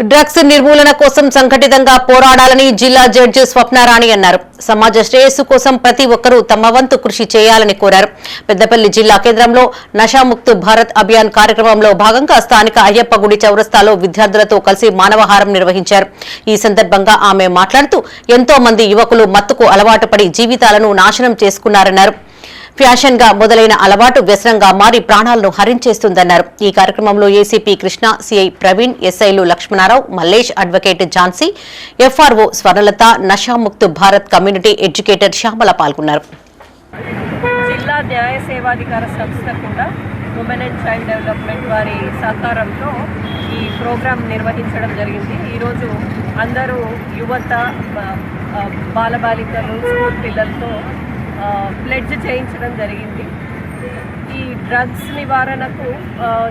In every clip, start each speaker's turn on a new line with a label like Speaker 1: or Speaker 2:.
Speaker 1: Drugs నిర్మూలన కోసం సంఘటితంగా పోరాడాలని జిల్లా జడ్జి స్వప్నారాణి అన్నారు. సమాజ శ్రేయస్సు కోసం ప్రతి ఒక్కరూ తమ వంతు కృషి చేయాలని కోరారు. పెద్దపల్లి జిల్లా కేంద్రంలో నషాముక్త్ భారత్ అభియాన్ కార్యక్రమంలో భాగంగా స్థానిక అయ్యప్ప గుడి చౌరస్తాలో విద్యార్థులతో కలిసి మానవహారం నిర్వహించారు. ఈ సందర్భంగా ఆమె మాట్లాడుతూ ఎంతో మంది యువకులు మత్తుకు అలవాటు జీవితాలను నాశనం చేసుకున్నారన్నారు. ఫ్యాషన్గా మొదలైన అలవాటు వ్యసనంగా మారి ప్రాణాలను హరించేస్తుందన్నారు. ఈ కార్యక్రమంలో ఏసీపీ కృష్ణ సిఐ ప్రవీణ్ ఎస్ఐలు Lakshmanarao Mallesh advocate Jhansi FRO Swarnalatha Nashamukt Bharat community educator Shyamala పాల్గొన్నారు.
Speaker 2: జిల్లా న్యాయ సేవాధికార సంస్థ కూడా ఉమెన్ అండ్ చైల్డ్ డెవలప్మెంట్ వారి సహకారంతో ఈ ప్రోగ్రాం నిర్వహించడం జరిగింది. ఈరోజు అందరూ యువత బాలబాలికలు స్కూల్ పిల్లలతో ప్లెడ్జ్ చేయించడం జరిగింది. ఈ డ్రగ్స్ నివారణకు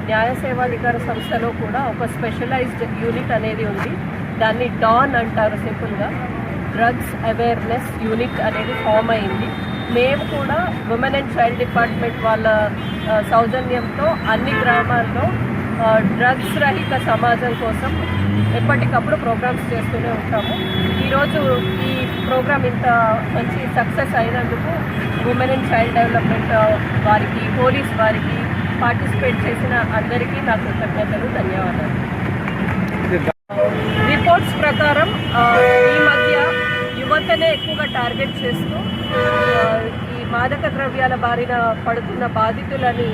Speaker 2: న్యాయ సేవాధికార సంస్థలో కూడా ఒక స్పెషలైజ్డ్ యూనిట్ అనేది ఉంది. దాన్ని డాన్ అంటారు సింపుల్గా. డ్రగ్స్ అవేర్నెస్ యూనిట్ అనేది ఫామ్ అయింది. మేము కూడా ఉమెన్ అండ్ చైల్డ్ డిపార్ట్మెంట్ వాళ్ళ సౌజన్యంతో అన్ని గ్రామాల్లో డ్రగ్స్ రహిత సమాజం కోసం ఎప్పటికప్పుడు ప్రోగ్రామ్స్ చేస్తూనే ఉంటాము. ఈరోజు ఈ ప్రోగ్రామ్ ఇంత మంచి సక్సెస్ అయినందుకు ఉమెన్ అండ్ చైల్డ్ డెవలప్మెంట్ వారికి పోలీస్ వారికి పార్టిసిపేట్ చేసిన అందరికీ నా కృతజ్ఞతలు ధన్యవాదాలు. రిపోర్ట్స్ ప్రకారం ఈ మధ్య యువతనే ఎక్కువగా టార్గెట్ చేస్తూ ఈ మాదక ద్రవ్యాల బారిన పడుతున్న బాధితులని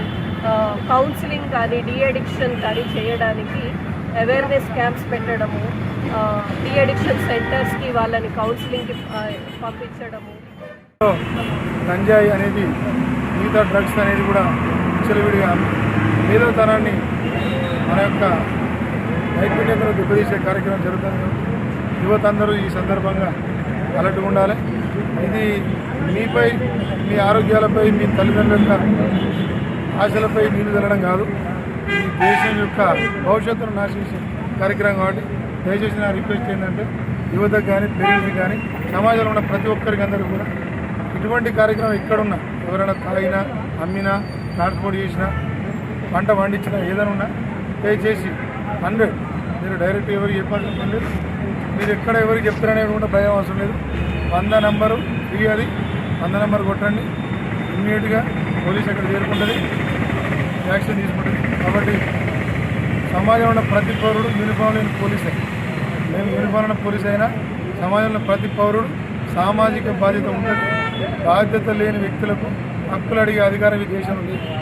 Speaker 2: కౌన్సిలింగ్ కానీ డీఅడిక్షన్ కానీ చేయడానికి అవేర్నెస్ క్యాంప్స్ పెట్టడము డీఅడిక్షన్ సెంటర్స్కి వాళ్ళని కౌన్సిలింగ్కి పంపించడము.
Speaker 3: గంజాయి అనేది మిగతా డ్రగ్స్ అనేది కూడా విచ్చలవిడిగా తరాన్ని మన యొక్క నైపుణ్యతను దెబ్బతీసే కార్యక్రమం జరుగుతుంది. యువత అందరూ ఈ సందర్భంగా అలర్ట్ ఉండాలి. ఇది మీపై మీ ఆరోగ్యాలపై మీ తల్లిదండ్రుల యొక్క ఆశలపై నీళ్ళు తెల్లడం కాదు. ఈ దేశం యొక్క భవిష్యత్తును నాశించే కార్యక్రమం కాబట్టి దయచేసి నా రిక్వెస్ట్ ఏంటంటే యువతకు కానీ పేరెంట్స్ కానీ సమాజంలో ఉన్న ప్రతి ఒక్కరికి అందరూ కూడా ఇటువంటి కార్యక్రమం ఎక్కడున్నా ఎవరైనా తాగినా అమ్మినా ట్రాన్స్పోర్ట్ చేసినా పంట పండించినా ఏదైనా ఉన్నా దయచేసి హండ్రెడ్. మీరు డైరెక్ట్ ఎవరికి చెప్పాల్సిన పని లేదు. మీరు ఎక్కడ ఎవరికి చెప్తారనేది కూడా భయం అవసరం లేదు. వంద నంబరు ఫ్రీ అది వంద నెంబర్ కొట్టండి. ఇమ్మీడియట్గా పోలీస్ అక్కడ చేరుకుంటుంది. యాక్షన్ తీసుకుంటుంది. కాబట్టి సమాజంలో ఉన్న ప్రతి పౌరుడు యూనిఫామ్ లేని పోలీసే మేము యూనిఫామ్ ఉన్న పోలీస్ అయినా సమాజంలో ప్రతి పౌరుడు సామాజిక బాధ్యత ఉంటుంది బాధ్యత లేని వ్యక్తులకు హక్కులు అడిగే అధికారం ఈ దేశంలో లేదు